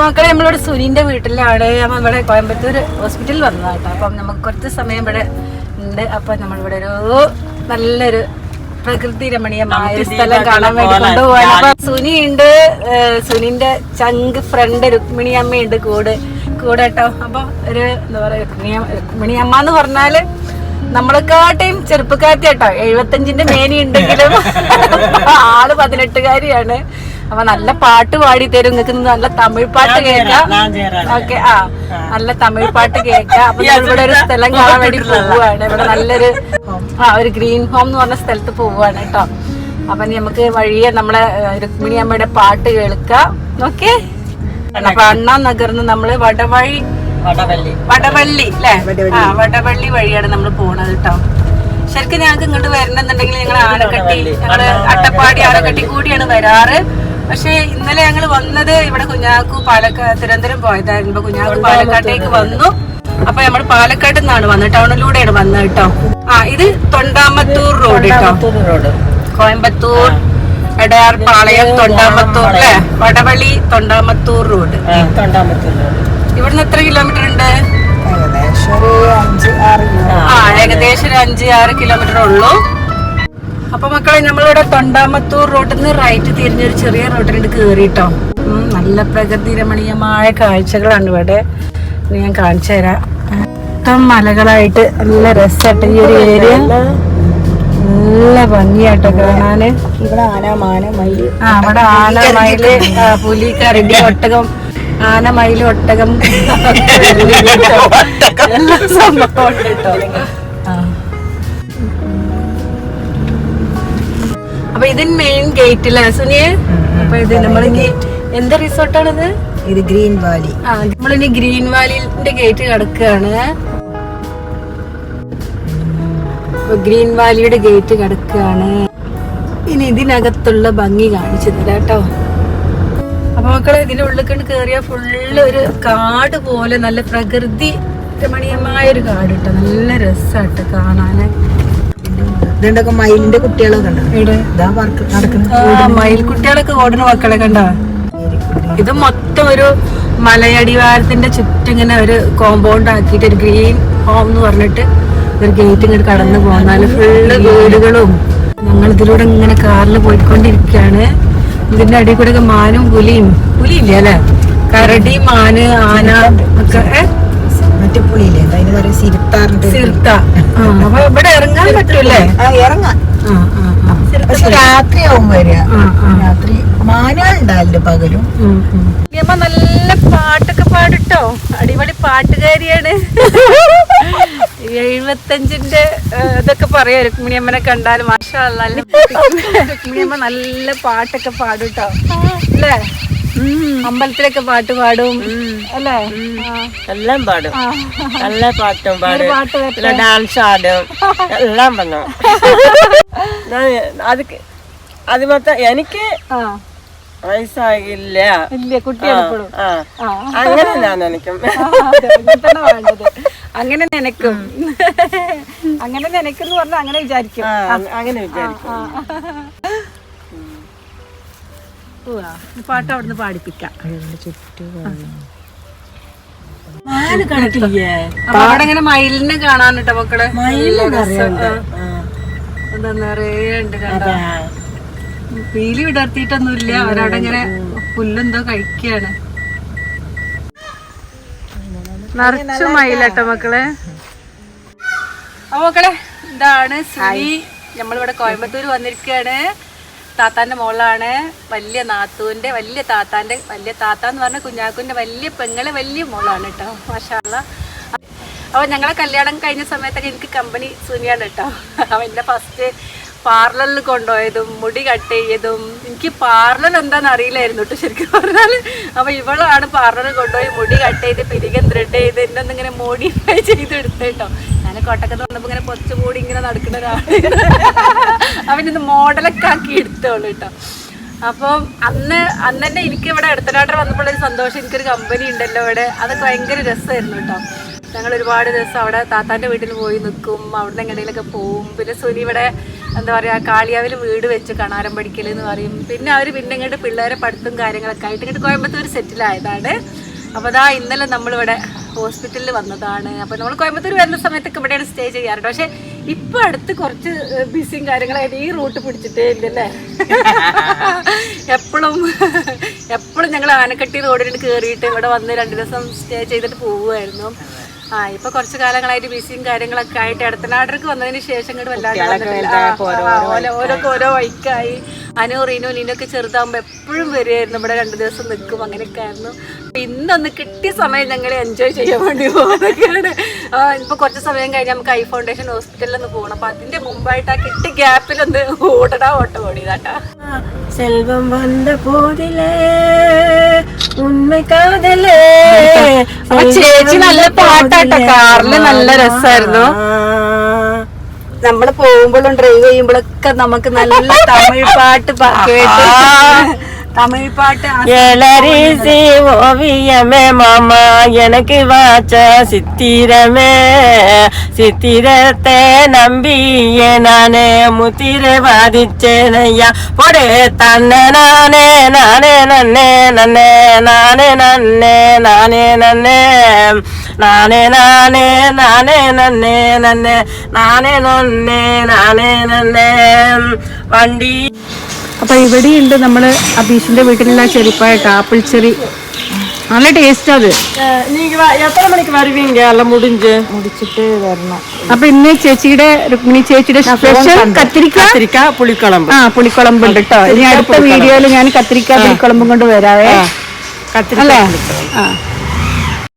മക്കളെ നമ്മളിവിടെ സുനിന്റെ വീട്ടിലാണ്. അപ്പൊ ഇവിടെ കോയമ്പത്തൂർ ഹോസ്പിറ്റലിൽ വന്നതാ കേട്ടോ അപ്പം നമുക്ക് കുറച്ച് സമയം ഇവിടെ ഉണ്ട്. അപ്പൊ നമ്മളിവിടെ ഒരു നല്ലൊരു പ്രകൃതി രമണീയമായ ഒരു സ്ഥലം കാണാൻ വേണ്ടി കൊണ്ടുപോകാൻ അപ്പൊ സുനി ഉണ്ട് സുനിന്റെ ചങ്ക് ഫ്രണ്ട് രുക്മിണി അമ്മയുണ്ട് കൂടെ. കൂടെ കേട്ടോ. അപ്പൊ ഒരു എന്താ പറയാ രുക്മിണി രുക്മിണി അമ്മ എന്ന് പറഞ്ഞാൽ നമ്മളെക്കാട്ടെയും ചെറുപ്പക്കാരത്തി കേട്ടോ എഴുപത്തഞ്ചിന്റെ മേനി ഉണ്ടെങ്കിലും ആൾ പതിനെട്ടുകാരിയാണ്. അപ്പൊ നല്ല പാട്ട് പാടി തരും. നിങ്ങൾക്ക് നല്ല തമിഴ് പാട്ട് കേൾക്കാം. ഓക്കെ ആ. നല്ല തമിഴ് പാട്ട് കേൾക്കാം. അപ്പൊ ഇവിടെ ഒരു സ്ഥലം കാണാൻ വേണ്ടി പോവുകയാണ്. ഇവിടെ നല്ലൊരു ആ ഒരു ഗ്രീൻ ഹോം എന്ന് പറഞ്ഞ സ്ഥലത്ത് പോവുകയാണ് കേട്ടോ. അപ്പൊ നമുക്ക് വഴിയെ നമ്മളെ രുക്മിണി അമ്മയുടെ പാട്ട് കേൾക്കാം. ഓക്കെ? അപ്പൊ അണ്ണാ നഗർന്ന് നമ്മൾ വടവഴി വടവള്ളി. വടവള്ളി അല്ലേ? ആ വടവള്ളി. വഴിയാണ് നമ്മൾ പോണത് കേട്ടോ. ശരിക്കും ഞങ്ങൾക്ക് ഇങ്ങോട്ട് വരണമെന്നുണ്ടെങ്കിൽ ഞങ്ങൾ ആനക്കട്ടി ഞങ്ങൾ അട്ടപ്പാടി ആനക്കട്ടി കൂടിയാണ് വരാറ്. പക്ഷെ ഇന്നലെ ഞങ്ങൾ വന്നത് ഇവിടെ കുഞ്ഞാക്കു പാലക്കാട് തിരുവനന്തപുരം പോയതായിരുന്നു. അപ്പൊ കുഞ്ഞാക്കു പാലക്കാട്ടേക്ക് വന്നു. അപ്പൊ നമ്മൾ പാലക്കാട് നിന്നാണ് വന്നത്. ടൗണിലൂടെയാണ് വന്നത് കേട്ടോ. ആ ഇത് തൊണ്ടാമത്തൂർ റോഡ് കേട്ടോ. കോയമ്പത്തൂർ എടയാർ പാളയം തൊണ്ടാമത്തൂർ അല്ലെ? വടവള്ളി തൊണ്ടാമത്തൂർ റോഡ്. ഇവിടുന്ന് എത്ര കിലോമീറ്റർ ഉണ്ട്? ഏകദേശം ഒരു അഞ്ച് ആറ് കിലോമീറ്റർ. ഉള്ളൂ. അപ്പൊ മക്കളെ നമ്മളിവിടെ തൊണ്ടാമത്തൂർ റോട്ടിൽ നിന്ന് റൈറ്റ് തിരിഞ്ഞൊരു ചെറിയ റോട്ടിലുണ്ട് കേറിട്ടോ നല്ല പ്രകൃതി രമണീയമായ കാഴ്ചകളാണ് ഇവിടെ. ഞാൻ കാണിച്ചു തരാം. മൊത്തം മലകളായിട്ട് നല്ല രസമായിട്ട് ഈ ഒരു ഏരിയ നല്ല ഭംഗിയായിട്ടോ കാണാന്. ഇവിടെ ആന മാന മയിൽ. ആ അവിടെ ആന മയിൽ പുലി കരടി ഒട്ടകം. ആന മയിൽ ഒട്ടകം. എല്ലാ സംഭവം കേട്ടോ. അപ്പൊ ഇതിന് മെയിൻ ഗേറ്റ് അല്ലേ സുനിയെ? അപ്പൊ ഇത് നമ്മളിനി എന്ത് റിസോർട്ടാണിത് ഇത് ഗ്രീൻ വാലി. ആ നമ്മളിനി ഗ്രീൻ വാലിന്റെ ഗേറ്റ് കിടക്കുകയാണ് ഗ്രീൻ വാലിയുടെ ഗേറ്റ് കിടക്കുകയാണ് ഇനി ഇതിനകത്തുള്ള ഭംഗി കാണിച്ചു തരാം കേട്ടോ. അപ്പൊ മക്കളെ ഇതിന്റെ ഉള്ളിൽ കണ്ട് കേറിയ ഫുള്ള് ഒരു കാട് പോലെ നല്ല പ്രകൃതി രമണീയമായ ഒരു കാട് കേട്ടോ നല്ല രസമായിട്ട് കാണാന്. ഇതുണ്ടൊക്കെ മയിലിന്റെ കുട്ടികളൊക്കെ ഉണ്ട് കുട്ടികളൊക്കെ ഓടുന്ന മക്കളെ കണ്ടോ? ഇത് മൊത്തം ഒരു മലയടിവാരത്തിന്റെ ചുറ്റും ഇങ്ങനെ ഒരു കോമ്പൗണ്ട് ആക്കിയിട്ട് ഒരു ഗ്രീൻ ഹോം എന്ന് പറഞ്ഞിട്ട് ഒരു ഗേറ്റ് ഇങ്ങോട്ട് കടന്നു പോന്നാൽ ഫുള്ള് വീടുകളും ഞങ്ങൾ ഇതിലൂടെ ഇങ്ങനെ കാറിൽ പോയിക്കൊണ്ടിരിക്കുകയാണ്. ഇതിന്റെ അടിയിൽ കൂടെ മാനും പുലിയും. പുലിയില്ലേ അല്ലെ? കരടി മാന് ആന ഒക്കെ? മറ്റേ പുളിയില്ലേ അതിന് പറയും? സിരുത്താറിന്റെ അപ്പൊ ഇവിടെ ഇറങ്ങാൻ പറ്റൂലേ ഇറങ്ങാം. പക്ഷെ രാത്രിയാവും വരിക. രാത്രി മാനുണ്ടാവില്ല പകലും. അമ്മ നല്ല പാട്ടൊക്കെ പാടിട്ടോ? അടിപൊളി പാട്ടുകാരിയാണ്. എഴുപത്തഞ്ചിന്റെ ഇതൊക്കെ പറയാ. രുക്മിണിയമ്മനെ കണ്ടാൽ മാഷാ അല്ലാ, നല്ല രുക്മിണിയമ്മ നല്ല പാട്ടൊക്കെ പാടുട്ടോ. അല്ലേ? അമ്പലത്തിലൊക്കെ പാട്ട് പാടും അല്ലേ? എല്ലാം പാടും. നല്ല പാട്ടും പാടും. ഡാൻസ് ആടും. എല്ലാം പറഞ്ഞു അത് അത് മാത്രം എനിക്ക് വയസ്സാകില്ല ഇല്ല കുട്ടിയാണ് അങ്ങനെ ഞാൻ നനയ്ക്കും. അങ്ങനെ തന്നെ അങ്ങനെ നനക്കും എന്ന് പറഞ്ഞാൽ അങ്ങനെ വിചാരിക്കും. അങ്ങനെ വിചാരിക്കും. പാട്ട് അവിടുന്ന് പാടിപ്പിക്കാം. കണക്കില്ലേ അപ്പൊ അവിടെ ഇങ്ങനെ മയിലിനെ കാണാനിട്ടോ മക്കളെ. എന്താ നിറയുണ്ട് കണ്ടോ? പീലി വിടർത്തിയിട്ടൊന്നുമില്ല. അവരവിടെ ഇങ്ങനെ പുല്ലെന്തോ കഴിക്കാണ്. നിറച്ചു മയിലട്ടോ മക്കളെ. അപ്പൊ മക്കളെ ഇതാണ് ശ്രീ. നമ്മളിവിടെ കോയമ്പത്തൂർ വന്നിരിക്കുകയാണ്. താത്താന്റെ മോളാണ് വലിയ നാത്തൂന്റെ വലിയ താത്താന്റെ വലിയ താത്ത എന്ന് പറഞ്ഞ കുഞ്ഞാക്കുന്റെ വലിയ പെങ്ങൾ വലിയ മോളാണ് കേട്ടോ മാഷാള്ള അപ്പോൾ ഞങ്ങളെ കല്യാണം കഴിഞ്ഞ സമയത്തൊക്കെ എനിക്ക് കമ്പനി സുനിയാണ് കേട്ടോ അവന്റെ ഫസ്റ്റ് പാർലറിൽ കൊണ്ടുപോയതും മുടി കട്ട് ചെയ്തതും എനിക്ക് പാർലർ എന്താണെന്ന് അറിയില്ലായിരുന്നു കേട്ടോ ശരിക്കും പറഞ്ഞാൽ അപ്പോൾ ഇവളാണ് പാർലറിൽ കൊണ്ടുപോയി മുടി കട്ട് ചെയ്ത് പിരികം ത്രെഡ് ചെയ്ത് എന്നെ ഒന്നിങ്ങനെ മോഡിഫൈ ചെയ്ത് എടുത്ത് കേട്ടോ കൊട്ടക്കത്ത് വന്നപ്പോൾ ഇങ്ങനെ പൊച്ചുകൂടി ഇങ്ങനെ നടക്കുന്ന ഒരാളാണ് അവനിന്ന് മോഡലൊക്കെ ആക്കി എടുത്തോളൂ കേട്ടോ അപ്പം അന്ന് അന്ന് തന്നെ എനിക്ക് ഇവിടെ അടുത്തനാട്ടർ വന്നപ്പോൾ സന്തോഷം. എനിക്കൊരു കമ്പനി ഉണ്ടല്ലോ ഇവിടെ അതൊക്കെ ഭയങ്കര രസമായിരുന്നു കേട്ടോ ഞങ്ങൾ ഒരുപാട് ദിവസം അവിടെ താത്താന്റെ വീട്ടിൽ പോയി നിൽക്കും. അവിടെ എങ്ങനെയൊക്കെ പോവും. പിന്നെ സുനി ഇവിടെ എന്താ പറയുക കാളിയാവിൽ വീട് വെച്ച് കണാരം പഠിക്കൽ എന്ന് പറയും. പിന്നെ അവർ പിന്നെ ഇങ്ങോട്ട് പിള്ളേരെ പഠിത്തം കാര്യങ്ങളൊക്കെ ആയിട്ട് ഇങ്ങോട്ട് കോയമ്പത്തൂർ സെറ്റിലായതാണ് അപ്പോൾ അതാ ഇന്നലെ നമ്മളിവിടെ ഹോസ്പിറ്റലിൽ വന്നതാണ്. അപ്പോൾ നമ്മൾ കോയമ്പത്തൂർ വരുന്ന സമയത്തൊക്കെ ഇവിടെയാണ് സ്റ്റേ ചെയ്യാറുണ്ട്. പക്ഷേ ഇപ്പൊ അടുത്ത് കുറച്ച് ബിസിയും കാര്യങ്ങളായിട്ട് ഈ റൂട്ട് പിടിച്ചിട്ടേ ഇല്ലല്ലേ? എപ്പോഴും എപ്പോഴും ഞങ്ങൾ ആനക്കട്ടി റോഡിൽ കയറിയിട്ട് ഇവിടെ വന്ന് രണ്ട് ദിവസം സ്റ്റേ ചെയ്തിട്ട് പോവുമായിരുന്നു ആ ഇപ്പൊ കുറച്ച് കാലങ്ങളായിട്ട് ബിസിയും കാര്യങ്ങളൊക്കെ ആയിട്ട് ഇടത്തനാടർക്ക് വന്നതിന് ശേഷം ഇങ്ങോട്ട് വല്ലാണ്ട് ഓരോക്കെ ഓരോ വൈക്കായി അനു റീനു നീനൊക്കെ ചെറുതാകുമ്പോ എപ്പോഴും വരുമായിരുന്നു ഇവിടെ രണ്ടു ദിവസം നിൽക്കും. അങ്ങനെയൊക്കെ ആയിരുന്നു. ഇന്നൊന്ന് കിട്ടിയ സമയം ഞങ്ങൾ എൻജോയ് ചെയ്യാൻ വേണ്ടി പോകുന്നതൊക്കെയാണ് ആ, ഇപ്പൊ കുറച്ച് സമയം കഴിഞ്ഞ് നമുക്ക് ഐ ഫൗണ്ടേഷൻ ഹോസ്പിറ്റലിൽ ഒന്ന് പോകണം അപ്പൊ അതിന്റെ മുമ്പായിട്ട് ആ കിട്ടിയ ഗ്യാപ്പിലൊന്ന് ഓടടാ ഓട്ടം ഓടിയതാട്ടാ செல்வம் வந்த போதிலே உண்மை காதலே അപ്പൊ ചേച്ചി നല്ല പാട്ടാട്ടോ കാറില് നല്ല രസമായിരുന്നു നമ്മൾ പോകുമ്പോഴും ഡ്രൈവ് ചെയ്യുമ്പോഴൊക്കെ നമുക്ക് നല്ല തമിഴ് പാട്ട് പ- കേട്ട് தமிழ் பாட்டு எழரிசி ஓவியமே மாமா எனக்கு வாச்ச சித்திரமே. சித்திரத்தை நம்பியே நானே முத்திரை வாதிச்சேனையா. போடு தன்ன நானே நானே நன்னே நன்னே நானே நன்னே நானே நன்னே. நானே நானே நானே நன்னே நன்னே நானே நன்னே நானே நன்னே. வண்டி അപ്പോൾ ഇവിടെയുണ്ട് നമ്മൾ അബീഷിന്റെ വീട്ടിലുള്ള ചെരിപ്പായിട്ട് ആപ്പിൾ ചെറി. നല്ല ടേസ്റ്റ് അത്. നീങ്ക എത്ര മണിക്ക് വരുവീങ്ക എല്ലാം മുടിഞ്ച്? മുടിച്ചിട്ട് വരണം. അപ്പൊ ഇന്ന് ചേച്ചിയുടെ രുക്മിണി ചേച്ചിയുടെ സ്പെഷ്യൽ കത്തിരിക്ക? കത്തിരിക്ക പുളിക്കുളമ്പ് ആ പുളിക്കുളമ്പ് ഉണ്ട് കേട്ടോ ഇനി അടുത്ത വീഡിയോയിൽ ഞാൻ കത്തിരിക്ക പുളിക്കുളമ്പും കൊണ്ട് വരാവേ. കത്തിരിക്ക